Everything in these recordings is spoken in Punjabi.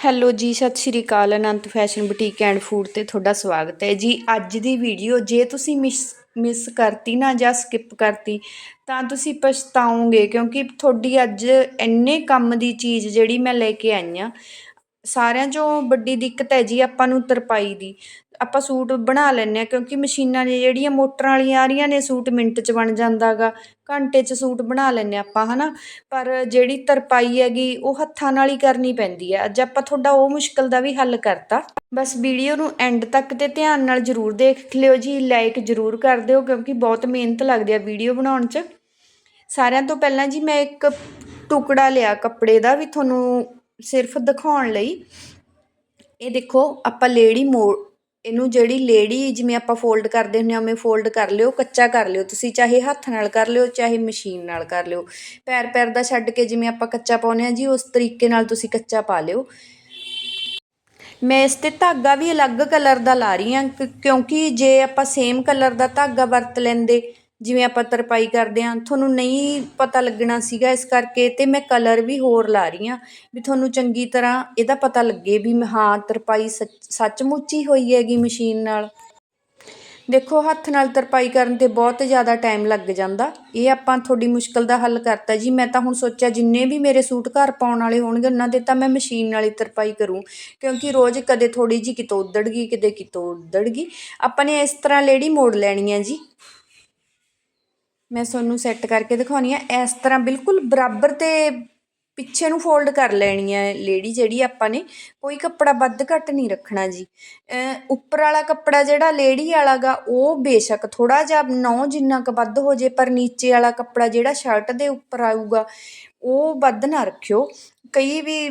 ਹੈਲੋ ਜੀ, ਸਤਿ ਸ਼੍ਰੀ ਅਕਾਲ, Anant fashion boutique and food ਤੇ ਤੁਹਾਡਾ ਸਵਾਗਤ ਹੈ ਜੀ। ਅੱਜ ਦੀ ਵੀਡੀਓ ਜੇ ਤੁਸੀਂ ਮਿਸ ਮਿਸ ਕਰਤੀ ਨਾ ਜਾਂ ਸਕਿਪ ਕਰਤੀ, ਤਾਂ ਤੁਸੀਂ ਪਛਤਾਓਗੇ ਕਿਉਂਕਿ ਤੁਹਾਡੀ ਅੱਜ ਇੰਨੇ ਕੰਮ ਦੀ ਚੀਜ਼ ਜਿਹੜੀ ਮੈਂ ਲੈ ਕੇ ਆਈ ਆ ਸਾਰਿਆਂ 'ਚੋਂ ਵੱਡੀ ਦਿੱਕਤ ਹੈ ਜੀ ਆਪਾਂ ਨੂੰ ਤਰਪਾਈ ਦੀ। ਆਪਾਂ ਸੂਟ ਬਣਾ ਲੈਂਦੇ ਹਾਂ ਕਿਉਂਕਿ ਮਸ਼ੀਨਾਂ ਨੇ ਜਿਹੜੀਆਂ ਮੋਟਰਾਂ ਵਾਲੀਆਂ ਆ ਰਹੀਆਂ ਨੇ, ਸੂਟ ਮਿੰਟ 'ਚ ਬਣ ਜਾਂਦਾ ਗਾ ਘੰਟੇ 'ਚ ਸੂਟ ਬਣਾ ਲੈਂਦੇ ਹਾਂ ਆਪਾਂ ਹੈ ਨਾ ਪਰ ਜਿਹੜੀ ਤਰਪਾਈ ਹੈਗੀ, ਉਹ ਹੱਥਾਂ ਨਾਲ ਹੀ ਕਰਨੀ ਪੈਂਦੀ ਹੈ। ਅੱਜ ਆਪਾਂ ਤੁਹਾਡਾ ਉਹ ਮੁਸ਼ਕਲ ਦਾ ਵੀ ਹੱਲ ਕਰਤਾ। ਬਸ ਵੀਡੀਓ ਨੂੰ ਐਂਡ ਤੱਕ ਤੇ ਧਿਆਨ ਨਾਲ ਜ਼ਰੂਰ ਦੇਖ ਲਿਓ ਜੀ ਲਾਈਕ ਜ਼ਰੂਰ ਕਰ ਦਿਓ ਕਿਉਂਕਿ ਬਹੁਤ ਮਿਹਨਤ ਲੱਗਦੀ ਆ ਵੀਡੀਓ ਬਣਾਉਣ 'ਚ। ਸਾਰਿਆਂ ਤੋਂ ਪਹਿਲਾਂ ਜੀ ਮੈਂ ਇੱਕ ਟੁਕੜਾ ਲਿਆ ਕੱਪੜੇ ਦਾ ਵੀ ਤੁਹਾਨੂੰ ਸਿਰਫ ਦਿਖਾਉਣ ਲਈ। ਇਹ ਦੇਖੋ, ਆਪਾਂ ਲੇਡੀ ਮੋੜ ਇਹਨੂੰ ਜਿਹੜੀ ਲੇਡੀ ਜਿਵੇਂ ਆਪਾਂ ਫੋਲਡ ਕਰਦੇ ਹੁੰਦੇ ਹਾਂ, ਉਵੇਂ ਫੋਲਡ ਕਰ ਲਿਓ, ਕੱਚਾ ਕਰ ਲਿਓ। ਤੁਸੀਂ ਚਾਹੇ ਹੱਥ ਨਾਲ ਕਰ ਲਿਓ, ਚਾਹੇ ਮਸ਼ੀਨ ਨਾਲ ਕਰ ਲਿਓ। ਪੈਰ ਪੈਰ ਦਾ ਛੱਡ ਕੇ ਜਿਵੇਂ ਆਪਾਂ ਕੱਚਾ ਪਾਉਂਦੇ ਹਾਂ ਜੀ, ਉਸ ਤਰੀਕੇ ਨਾਲ ਤੁਸੀਂ ਕੱਚਾ ਪਾ ਲਿਓ। ਮੈਂ ਇਸ ਤੇ ਧਾਗਾ ਵੀ ਅਲੱਗ ਕਲਰ ਦਾ ਲਾ ਰਹੀ ਹਾਂ ਕਿਉਂ- ਕਿਉਂਕਿ ਜੇ ਆਪਾਂ ਸੇਮ ਕਲਰ ਦਾ ਧਾਗਾ ਵਰਤ ਲੈਂਦੇ ਜਿਵੇਂ ਆਪਾਂ ਤਰਪਾਈ ਕਰਦੇ ਹਾਂ, ਤੁਹਾਨੂੰ ਨਹੀਂ ਪਤਾ ਲੱਗਣਾ ਸੀਗਾ ਇਸ ਕਰਕੇ ਅਤੇ ਮੈਂ ਕਲਰ ਵੀ ਹੋਰ ਲਾ ਰਹੀ ਹਾਂ ਵੀ ਤੁਹਾਨੂੰ ਚੰਗੀ ਤਰ੍ਹਾਂ ਇਹਦਾ ਪਤਾ ਲੱਗੇ ਵੀ ਮ- ਹਾਂ, ਤਰਪਾਈ ਸੱਚ ਸੱਚਮੁੱਚ ਹੀ ਹੋਈ ਹੈਗੀ ਮਸ਼ੀਨ ਨਾਲ। ਦੇਖੋ, ਹੱਥ ਨਾਲ ਤਰਪਾਈ ਕਰਨ ਤੇ ਬਹੁਤ ਜ਼ਿਆਦਾ ਟਾਈਮ ਲੱਗ ਜਾਂਦਾ। ਇਹ ਆਪਾਂ ਤੁਹਾਡੀ ਮੁਸ਼ਕਲ ਦਾ ਹੱਲ ਕਰਤਾ ਜੀ। ਮੈਂ ਤਾਂ ਹੁਣ ਸੋਚਿਆ ਜਿੰਨੇ ਵੀ ਮੇਰੇ ਸੂਟ ਘਰ ਪਾਉਣ ਵਾਲੇ ਹੋਣਗੇ, ਉਹਨਾਂ ਦੇ ਤਾਂ ਮੈਂ ਮਸ਼ੀਨ ਨਾਲ ਹੀ ਤਰਪਾਈ ਕਰੂੰ। ਕਿਉਂਕਿ ਰੋਜ਼ ਕਦੇ ਥੋੜੀ ਜੀ ਕਿਤੋਂ ਉੱਧੜ ਗਈ ਕਿਤੇ ਕਿਤੋਂ ਉੱਧੜ ਗਈ। ਆਪਾਂ ਨੇ ਇਸ ਤਰ੍ਹਾਂ ਲੇਡੀ ਮੋੜ ਲੈਣੀ ਹੈ ਜੀ। ਮੈਂ ਤੁਹਾਨੂੰ ਸੈੱਟ ਕਰਕੇ ਦਿਖਾਉਣੀ ਆ। ਇਸ ਤਰ੍ਹਾਂ ਬਿਲਕੁਲ ਬਰਾਬਰ ਤੇ ਪਿੱਛੇ ਨੂੰ ਫੋਲਡ ਕਰ ਲੈਣੀ ਹੈ ਲੇਡੀ ਜਿਹੜੀ ਆਪਾਂ ਨੇ। ਕੋਈ ਕੱਪੜਾ ਵੱਧ ਘੱਟ ਨਹੀਂ ਰੱਖਣਾ ਜੀ। ਉੱਪਰ ਵਾਲਾ ਕੱਪੜਾ ਜਿਹੜਾ ਲੇਡੀ ਵਾਲਾ ਗਾ, ਉਹ ਬੇਸ਼ੱਕ ਥੋੜਾ ਜਿਹਾ ਨੌ ਜਿੰਨਾ ਕੁ ਵੱਧ ਹੋ ਜੇ, ਪਰ ਨੀਚੇ ਵਾਲਾ ਕੱਪੜਾ ਜਿਹੜਾ ਸ਼ਰਟ ਦੇ ਉੱਪਰ ਆਊਗਾ, ਉਹ ਵੱਧ ਨਾ ਰੱਖਿਓ। ਕਈ ਵੀ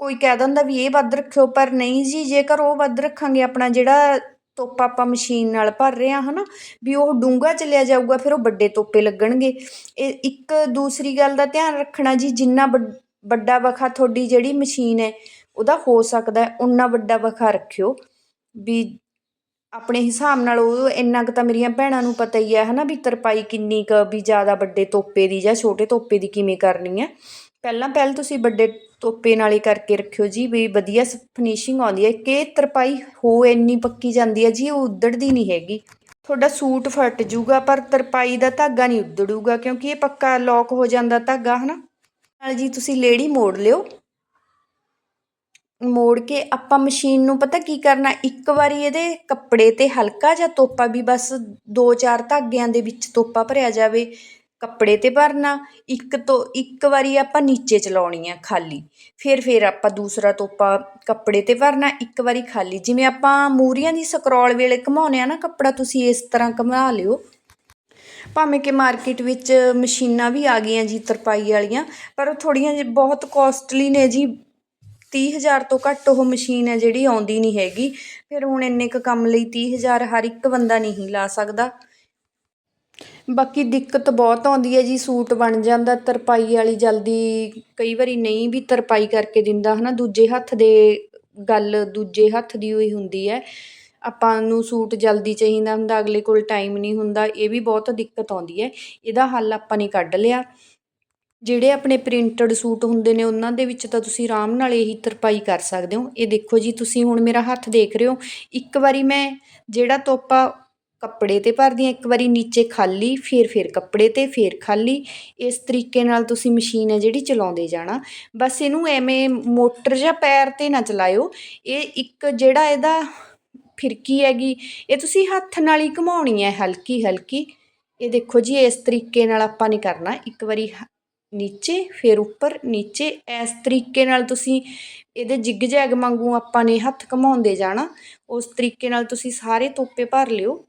ਕੋਈ ਕਹਿ ਦਿੰਦਾ ਵੀ ਇਹ ਵੱਧ ਰੱਖਿਓ, ਪਰ ਨਹੀਂ ਜੀ, ਜੇਕਰ ਉਹ ਵੱਧ ਰੱਖਾਂਗੇ ਆਪਣਾ ਜਿਹੜਾ ਤੋਪਾ ਆਪਾਂ ਮਸ਼ੀਨ ਨਾਲ ਭਰ ਰਹੇ ਹਾਂ ਹੈ ਨਾ ਵੀ ਉਹ ਡੂੰਘਾ ਚਲਿਆ ਜਾਊਗਾ, ਫਿਰ ਉਹ ਵੱਡੇ ਤੋਪੇ ਲੱਗਣਗੇ। ਇਹ ਇੱਕ ਦੂਸਰੀ ਗੱਲ ਦਾ ਧਿਆਨ ਰੱਖਣਾ ਜੀ, ਜਿੰਨਾ ਵੱਡ- ਵੱਡਾ ਵਖਾ ਤੁਹਾਡੀ ਜਿਹੜੀ ਮਸ਼ੀਨ ਹੈ, ਉਹਦਾ ਹੋ ਸਕਦਾ ਹੈ ਉਨਾ ਵੱਡਾ ਵਖਾ ਰੱਖਿਓ। ਵੀ ਆਪਣੇ ਹਿਸਾਬ ਨਾਲ ਉਹ ਇੰਨਾ ਕੁ ਤਾਂ ਮੇਰੀਆਂ ਭੈਣਾਂ ਨੂੰ ਪਤਾ ਹੀ ਹੈ, ਹਨਾ? ਵੀ ਤਰਪਾਈ ਕਿੰਨੀ ਕੁ ਵੀ ਜ਼ਿਆਦਾ ਵੱਡੇ ਤੋਪੇ ਦੀ ਜਾਂ ਛੋਟੇ ਤੋਪੇ ਦੀ ਕਿਵੇਂ ਕਰਨੀ ਹੈ। ਪਹਿਲਾਂ ਪਹਿਲ ਤੁਸੀਂ ਵੱਡੇ ਤੋਪੇ ਨਾਲ ਹੀ ਕਰਕੇ ਰੱਖਿਓ ਜੀ, ਵੀ ਵਧੀਆ ਫਿਨਿਸ਼ਿੰਗ ਆਉਂਦੀ ਹੈ। ਕਿ ਤਰਪਾਈ ਹੋ ਇੰਨੀ ਪੱਕੀ ਜਾਂਦੀ ਹੈ ਜੀ ਉਹ ਉੱਧੜਦੀ ਨਹੀਂ ਹੈਗੀ। ਤੁਹਾਡਾ ਸੂਟ ਫਟ ਜੂਗਾ, ਪਰ ਤਰਪਾਈ ਦਾ ਧਾਗਾ ਨਹੀਂ ਉੱਧੜੂਗਾ, ਕਿਉਂਕਿ ਇਹ ਪੱਕਾ ਲੌਕ ਹੋ ਜਾਂਦਾ ਧਾਗਾ, ਹਨਾ? ਨਾਲ ਜੀ ਤੁਸੀਂ ਲੇਡੀ ਮੋੜ ਲਿਓ। ਮੋੜ ਕੇ ਆਪਾਂ ਮਸ਼ੀਨ ਨੂੰ ਪਤਾ ਕੀ ਕਰਨਾ, ਇੱਕ ਵਾਰੀ ਇਹਦੇ ਕੱਪੜੇ ਤੇ ਹਲਕਾ ਜਿਹਾ ਤੋਪਾ ਵੀ ਬਸ ਦੋ ਚਾਰ ਧਾਗਿਆਂ ਦੇ ਵਿੱਚ ਤੋਪਾ ਭਰਿਆ ਜਾਵੇ। ਕੱਪੜੇ ਤੇ ਭਰਨਾ, ਇੱਕ ਤੋਂ, ਇੱਕ ਵਾਰੀ ਆਪਾਂ ਨੀਚੇ ਚਲਾਉਣੀ ਆ ਖਾਲੀ, ਫਿਰ ਫਿਰ ਆਪਾਂ ਦੂਸਰਾ ਤੋਪਾ ਕੱਪੜੇ ਤੇ ਭਰਨਾ, ਇੱਕ ਵਾਰੀ ਖਾਲੀ। ਜਿਵੇਂ ਆਪਾਂ ਮੂਰੀਆਂ ਦੀ ਸਕਰੋਲ ਵੇਲੇ ਘਮਾਉਂਦੇ ਆ ਨਾ, ਕੱਪੜਾ ਤੁਸੀਂ ਇਸ ਤਰ੍ਹਾਂ ਘੁਮਾ ਲਿਓ। ਭਾਵੇਂ ਕਿ ਮਾਰਕੀਟ ਵਿੱਚ ਮਸ਼ੀਨਾਂ ਵੀ ਆ ਗਈਆਂ ਜੀ, ਤਰਪਾਈ ਵਾਲੀਆਂ, ਪਰ ਉਹ ਥੋੜ੍ਹੀਆਂ ਜਿਹੀ ਬਹੁਤ ਕੋਸਟਲੀ ਨੇ ਜੀ। ਤੀਹ ਹਜ਼ਾਰ ਤੋਂ ਘੱਟ ਉਹ ਮਸ਼ੀਨ ਹੈ ਜਿਹੜੀ ਆਉਂਦੀ ਨਹੀਂ ਹੈਗੀ। ਫਿਰ ਹੁਣ ਇੰਨੇ ਕੁ ਕੰਮ ਲਈ ਤੀਹ ਹਜ਼ਾਰ ਹਰ ਇੱਕ ਬੰਦਾ ਨਹੀਂ ਲਾ ਸਕਦਾ। ਬਾਕੀ ਦਿੱਕਤ ਬਹੁਤ ਆਉਂਦੀ ਹੈ ਜੀ, ਸੂਟ ਬਣ ਜਾਂਦਾ, ਤਰਪਾਈ ਵਾਲੀ ਜਲਦੀ ਕਈ ਵਾਰੀ ਨਹੀਂ ਵੀ ਤਰਪਾਈ ਕਰਕੇ ਦਿੰਦਾ ਹੈ ਨਾ ਦੂਜੇ ਹੱਥ ਦੇ ਗੱਲ ਦੂਜੇ ਹੱਥ ਦੀ ਹੋਈ ਹੁੰਦੀ ਹੈ। ਆਪਾਂ ਨੂੰ ਸੂਟ ਜਲਦੀ ਚਾਹੀਦਾ ਹੁੰਦਾ, ਅਗਲੇ ਕੋਲ ਟਾਈਮ ਨਹੀਂ ਹੁੰਦਾ, ਇਹ ਵੀ ਬਹੁਤ ਦਿੱਕਤ ਆਉਂਦੀ ਹੈ। ਇਹਦਾ ਹੱਲ ਆਪਾਂ ਨੇ ਕੱਢ ਲਿਆ। ਜਿਹੜੇ ਆਪਣੇ ਪ੍ਰਿੰਟਡ ਸੂਟ ਹੁੰਦੇ ਨੇ, ਉਹਨਾਂ ਦੇ ਵਿੱਚ ਤਾਂ ਤੁਸੀਂ ਆਰਾਮ ਨਾਲ ਇਹੀ ਤਰਪਾਈ ਕਰ ਸਕਦੇ ਹੋ। ਇਹ ਦੇਖੋ ਜੀ, ਤੁਸੀਂ ਹੁਣ ਮੇਰਾ ਹੱਥ ਦੇਖ ਰਹੇ ਹੋ। ਇੱਕ ਵਾਰੀ ਮੈਂ ਜਿਹੜਾ ਤੋਪਾ ਕੱਪੜੇ ਤੇ ਭਰਦੀ ਹਾਂ ਇੱਕ ਵਾਰੀ ਨੀਚੇ ਖਾਲੀ, ਫਿਰ ਫਿਰ ਕੱਪੜੇ ਤੇ, ਫਿਰ ਖਾਲੀ। ਇਸ ਤਰੀਕੇ ਨਾਲ ਤੁਸੀਂ ਮਸ਼ੀਨ ਹੈ ਜਿਹੜੀ ਚਲਾਉਂਦੇ ਜਾਣਾ। ਬਸ ਇਹਨੂੰ ਐਵੇਂ ਮੋਟਰ ਜਾਂ ਪੈਰ ਤੇ ਨਾ ਚਲਾਇਓ। ਇਹ ਇੱਕ ਜਿਹੜਾ ਇਹਦਾ ਫਿਰਕੀ ਹੈਗੀ, ਇਹ ਤੁਸੀਂ ਹੱਥ ਨਾਲ ਹੀ ਘੁਮਾਉਣੀ ਹੈ ਹਲਕੀ ਹਲਕੀ। ਇਹ ਦੇਖੋ ਜੀ, ਇਸ ਤਰੀਕੇ ਨਾਲ ਆਪਾਂ ਨੇ ਕਰਨਾ। ਇੱਕ ਵਾਰੀ ਹ- ਨੀਚੇ, ਫਿਰ ਉੱਪਰ, ਨੀਚੇ। ਇਸ ਤਰੀਕੇ ਨਾਲ ਤੁਸੀਂ ਇਹਦੇ ਜਿਗ ਜੈਗ ਵਾਂਗੂ ਆਪਾਂ ਨੇ ਹੱਥ ਘਮਾਉਂਦੇ ਜਾਣਾ। ਉਸ ਤਰੀਕੇ ਨਾਲ ਤੁਸੀਂ ਸਾਰੇ ਤੋਪੇ ਭਰ ਲਿਓ।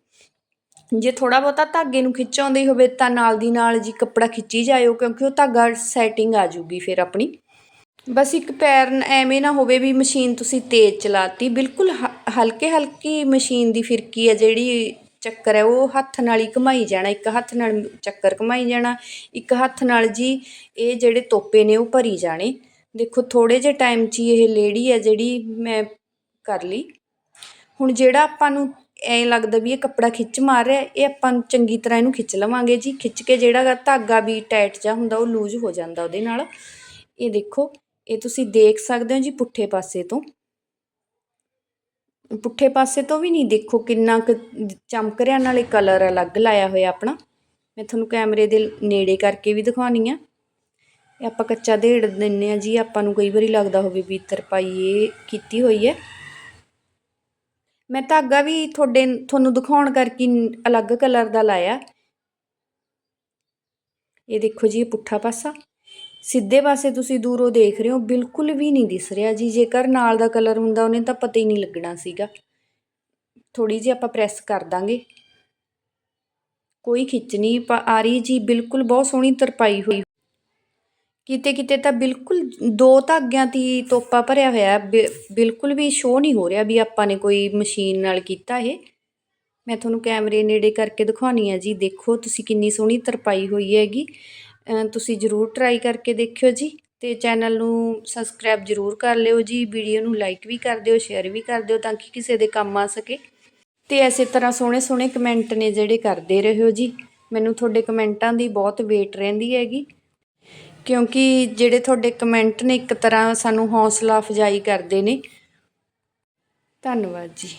ਜੇ ਥੋੜ੍ਹਾ ਬਹੁਤਾ ਧਾਗੇ ਨੂੰ ਖਿੱਚ ਆਉਂਦੀ ਹੋਵੇ ਤਾਂ ਨਾਲ ਦੀ ਨਾਲ ਜੀ ਕੱਪੜਾ ਖਿੱਚੀ ਜਾਇਓ, ਕਿਉਂਕਿ ਉਹ ਧਾਗਾ ਸੈਟਿੰਗ ਆ ਜੂਗੀ ਫਿਰ ਆਪਣੀ। ਬਸ ਇੱਕ ਪੈਰ ਐਵੇਂ ਨਾ ਹੋਵੇ ਵੀ ਮਸ਼ੀਨ ਤੁਸੀਂ ਤੇਜ਼ ਚਲਾਤੀ। ਬਿਲਕੁਲ ਹ- ਹਲਕੇ ਹਲਕੀ ਮਸ਼ੀਨ ਦੀ ਫਿਰਕੀ ਹੈ ਜਿਹੜੀ ਚੱਕਰ ਹੈ ਉਹ ਹੱਥ ਨਾਲ ਹੀ ਘੁਮਾਈ ਜਾਣਾ। ਇੱਕ ਹੱਥ ਨਾਲ ਚੱਕਰ ਘੁਮਾਈ ਜਾਣਾ, ਇੱਕ ਹੱਥ ਨਾਲ ਜੀ ਇਹ ਜਿਹੜੇ ਤੋਪੇ ਨੇ ਉਹ ਭਰੀ ਜਾਣੇ। ਦੇਖੋ ਥੋੜੇ ਜਿਹੇ ਟਾਈਮ 'ਚ ਹੀ ਇਹ ਲੇਡੀ ਹੈ ਜਿਹੜੀ ਮੈਂ ਕਰ ਲਈ। ਹੁਣ ਜਿਹੜਾ ਆਪਾਂ ਨੂੰ ਐਂ ਲੱਗਦਾ ਵੀ ਇਹ ਕੱਪੜਾ ਖਿੱਚ ਮਾਰ ਰਿਹਾ ਇਹ ਆਪਾਂ ਚੰਗੀ ਤਰ੍ਹਾਂ ਇਹਨੂੰ ਖਿੱਚ ਲਵਾਂਗੇ ਜੀ। ਖਿੱਚ ਕੇ ਜਿਹੜਾ ਗਾ ਧਾਗਾ ਵੀ ਟਾਈਟ ਜਿਹਾ ਹੁੰਦਾ, ਉਹ ਲੂਜ਼ ਹੋ ਜਾਂਦਾ ਉਹਦੇ ਨਾਲ। ਇਹ ਦੇਖੋ, ਇਹ ਤੁਸੀਂ ਦੇਖ ਸਕਦੇ ਹੋ ਜੀ ਪੁੱਠੇ ਪਾਸੇ ਤੋਂ। ਪੁੱਠੇ ਪਾਸੇ ਤੋਂ ਵੀ ਨਹੀਂ, ਦੇਖੋ ਕਿੰਨਾ ਕੁ ਚਮਕ ਰਿਹਾ, ਨਾਲੇ ਕਲਰ ਅਲੱਗ ਲਾਇਆ ਹੋਇਆ ਆਪਣਾ। ਮੈਂ ਤੁਹਾਨੂੰ ਕੈਮਰੇ ਦੇ ਨੇੜੇ ਕਰਕੇ ਵੀ ਦਿਖਾਉਣੀ ਆ। ਇਹ ਆਪਾਂ ਕੱਚਾ ਦੇੜ ਦਿੰਨੇ ਆ ਜੀ, ਆਪਾਂ ਨੂੰ ਕਈ ਵਾਰੀ ਲੱਗਦਾ ਹੋਵੇ ਵੀ ਤਰਪਾਈ ਇਹ ਕੀਤੀ ਹੋਈ ਹੈ। ਮੈਂ ਧਾਗਾ ਵੀ ਤੁਹਾਡੇ, ਤੁਹਾਨੂੰ ਦਿਖਾਉਣ ਕਰਕੇ ਅਲੱਗ ਕਲਰ ਦਾ ਲਾਇਆ। ਇਹ ਦੇਖੋ ਜੀ, ਇਹ ਪੁੱਠਾ ਪਾਸਾ। ਸਿੱਧੇ ਪਾਸੇ ਤੁਸੀਂ ਦੂਰੋਂ ਦੇਖ ਰਹੇ ਹੋ, ਬਿਲਕੁਲ ਵੀ ਨਹੀਂ ਦਿਸ ਰਿਹਾ ਜੀ। ਜੇਕਰ ਨਾਲ ਦਾ ਕਲਰ ਹੁੰਦਾ, ਉਹਨੇ ਤਾਂ ਪਤਾ ਹੀ ਨਹੀਂ ਲੱਗਣਾ ਸੀਗਾ। ਥੋੜੀ ਜਿਹੀ ਆਪਾਂ ਪ੍ਰੈਸ ਕਰ ਦਾਂਗੇ। ਕੋਈ ਖਿੱਚ ਨਹੀਂ ਆ ਰਹੀ ਜੀ, ਬਿਲਕੁਲ ਬਹੁਤ ਸੋਹਣੀ ਤਰਪਾਈ ਹੋਈ ਕਿਤੇ ਕਿਤੇ ਤਾਂ ਬਿਲਕੁਲ ਦੋ ਧਾਗਿਆਂ 'ਤੇ ਹੀ ਤੋਪਾ ਭਰਿਆ ਹੋਇਆ ਬਿਲਕੁਲ ਵੀ ਸ਼ੋਅ ਨਹੀਂ ਹੋ ਰਿਹਾ ਵੀ ਆਪਾਂ ਨੇ ਕੋਈ ਮਸ਼ੀਨ ਨਾਲ ਕੀਤਾ ਇਹ। ਮੈਂ ਤੁਹਾਨੂੰ ਕੈਮਰੇ ਨੇੜੇ ਕਰਕੇ ਦਿਖਾਉਣੀ ਆ ਜੀ। ਦੇਖੋ, ਤੁਸੀਂ ਕਿੰਨੀ ਸੋਹਣੀ ਤਰਪਾਈ ਹੋਈ ਹੈਗੀ। ਤੁਸੀਂ ਜ਼ਰੂਰ ਟਰਾਈ ਕਰਕੇ ਦੇਖਿਓ ਜੀ ਤੇ ਚੈਨਲ ਨੂੰ ਸਬਸਕ੍ਰਾਈਬ ਜ਼ਰੂਰ ਕਰ ਲਿਓ ਜੀ। ਵੀਡੀਓ ਨੂੰ ਲਾਈਕ ਵੀ ਕਰ ਦਿਓ ਸ਼ੇਅਰ ਵੀ ਕਰ ਦਿਓ ਤਾਂ ਕਿ ਕਿਸੇ ਦੇ ਕੰਮ ਆ ਸਕੇ। ਤੇ ਐਸੇ ਤਰ੍ਹਾਂ ਸੋਹਣੇ ਸੋਹਣੇ ਕਮੈਂਟ ਨੇ ਜਿਹੜੇ ਕਰਦੇ ਰਹੋ ਜੀ। ਮੈਨੂੰ ਤੁਹਾਡੇ ਕਮੈਂਟਾਂ ਦੀ ਬਹੁਤ ਵੇਟ ਰਹਿੰਦੀ ਹੈਗੀ। ਕਿਉਂਕਿ ਜਿਹੜੇ ਤੁਹਾਡੇ ਕਮੈਂਟ ਨੇ ਇੱਕ ਤਰ੍ਹਾਂ ਸਾਨੂੰ ਹੌਸਲਾ ਅਫਜਾਈ ਕਰਦੇ ਨੇ। ਧੰਨਵਾਦ ਜੀ।